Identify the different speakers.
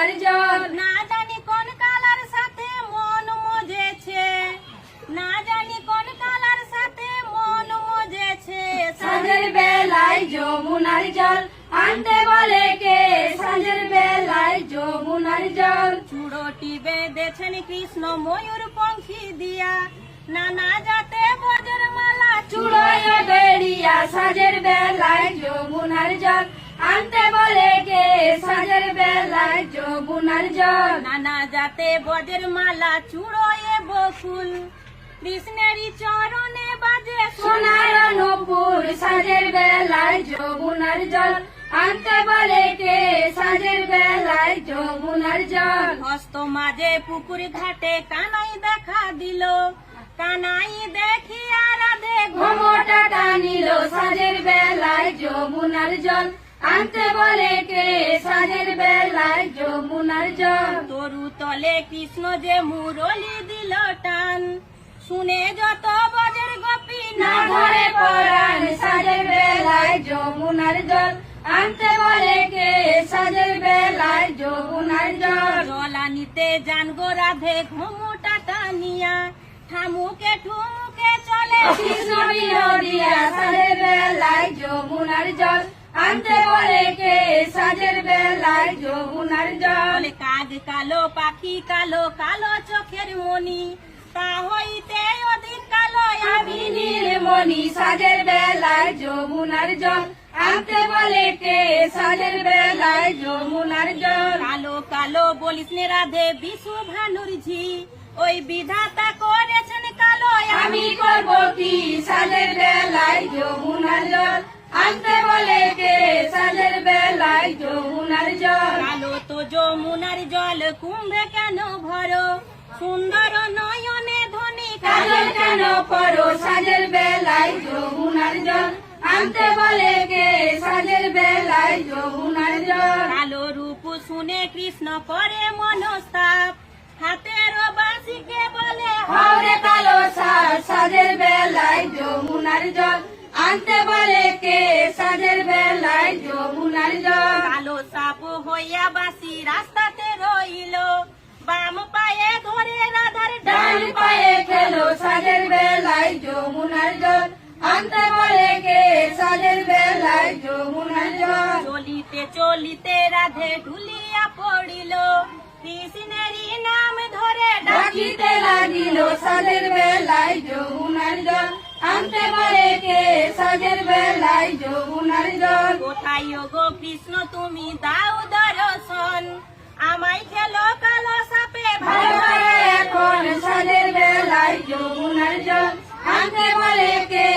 Speaker 1: যমুনার জল
Speaker 2: না জানি কোন কালার সাথে মন মজেছে। না জানি কোন কালার সাথে মন মজেছে।
Speaker 1: সাঁঝের বেলায় যমুনার জল আনতে বলে কে? সাঁঝের বেলায় যমুনার জল।
Speaker 2: চূড়টি বেঁধেছেন কৃষ্ণ ময়ূর পঙ্খী দিয়া। নানা জাতে বজর মালা
Speaker 1: চুড়োয় বেরিয়া সাঁঝের বেলায় যমুনার জল আনতে সাঁঝের বেলায় যমুনার জল।
Speaker 2: নানা জাতে বজের মালা চূড়োয়ে বকুল। কৃষ্ণেরই চরণে বাজে
Speaker 1: সোনার নপুর সাজের বেলায় যমুনার জল। আনতে বলে কে সাঁঝের বেলায় যমুনার জল।
Speaker 2: হস্ত মাঝে পুকুর ঘাটে কানাই দেখা দিল। কানাই দেখি রাধে
Speaker 1: ঘোমটা টানিল। সাজের বেলায় যমুনার জল। আনতে বলে কে? সাঁঝের বেলায় যমুনার জল।
Speaker 2: তরু তলে কৃষ্ণ যে মুরলি দিল টান। শুনে যত বজের গোপী
Speaker 1: না ধরে পরাণ সাঁঝের বেলায় যমুনার জল। আনতে বলে কে? সাঁঝের বেলায় যমুনার জল।
Speaker 2: জলা নিতে জান গো রাধে ঘুমুটা টানিয়া। ঠামুকে ঠুমুকে চলে
Speaker 1: কৃষ্ণ বিরোধিয়া সাঁঝের বেলায় যমুনার জল। আনতে বলে কে? সাজের বেলায় যমুনার জল।
Speaker 2: কাক কালো পাখি কালো কালো চোখের মনি তা হইতে অধিক কালো
Speaker 1: আমি নীলমণি। সাজের বেলায় যমুনার জল। আনতে বলে কে? সাজের বেলায় যমুনার জল।
Speaker 2: কালো কালো বলিস নে রাধে বিশু ভানুর ঝি ওই বিধাতা করেছেন কালো
Speaker 1: আমি করব কি? সাজের বেলায় যমুনার জল। আনতে বলে কে সাজের বেলায় যমুনার জল।
Speaker 2: কালো তো যমুনার জল কুম্ভে কেন ভরো? সুন্দর নয়নে ধনী
Speaker 1: কাজল কেন করো সাজের বেলায় যমুনার জল। আনতে বলে কে সাজের বেলায় যমুনার জল।
Speaker 2: কালো রূপ শুনে কৃষ্ণ করে মনস্তাপ। হাতের বাসিকে বলে
Speaker 1: হাওড়ে কালো সাজের বেলায় যমুনার জল। আনতে বলে কে সাজের বেলায় যমুনার জল।
Speaker 2: কালো সাপ হইয়া বাসি রাস্তাতে রইল। বাম পায়ে ধরে রাধার
Speaker 1: ডান পায়ে খেলো সাজের বেলায় যমুনার জল। আনতে বলে কে সাজের বেলায় যমুনার জল।
Speaker 2: চলিতে চলিতে রাধে ঢুলিয়া পড়িল। কৃষ্ণেরই নাম ধরে
Speaker 1: ডাকিতে লাগিল সাজের বেলায় যমুনার জল। আনতে পারে কে? সাজের বেলায় যমুনার জল।
Speaker 2: কোথায় গো কৃষ্ণ তুমি দাও দর্শন। আমায় খেলো কালো সাপে
Speaker 1: ভালো এখন সাজের বেলায় যমুনার জল। আনতে পারে কে?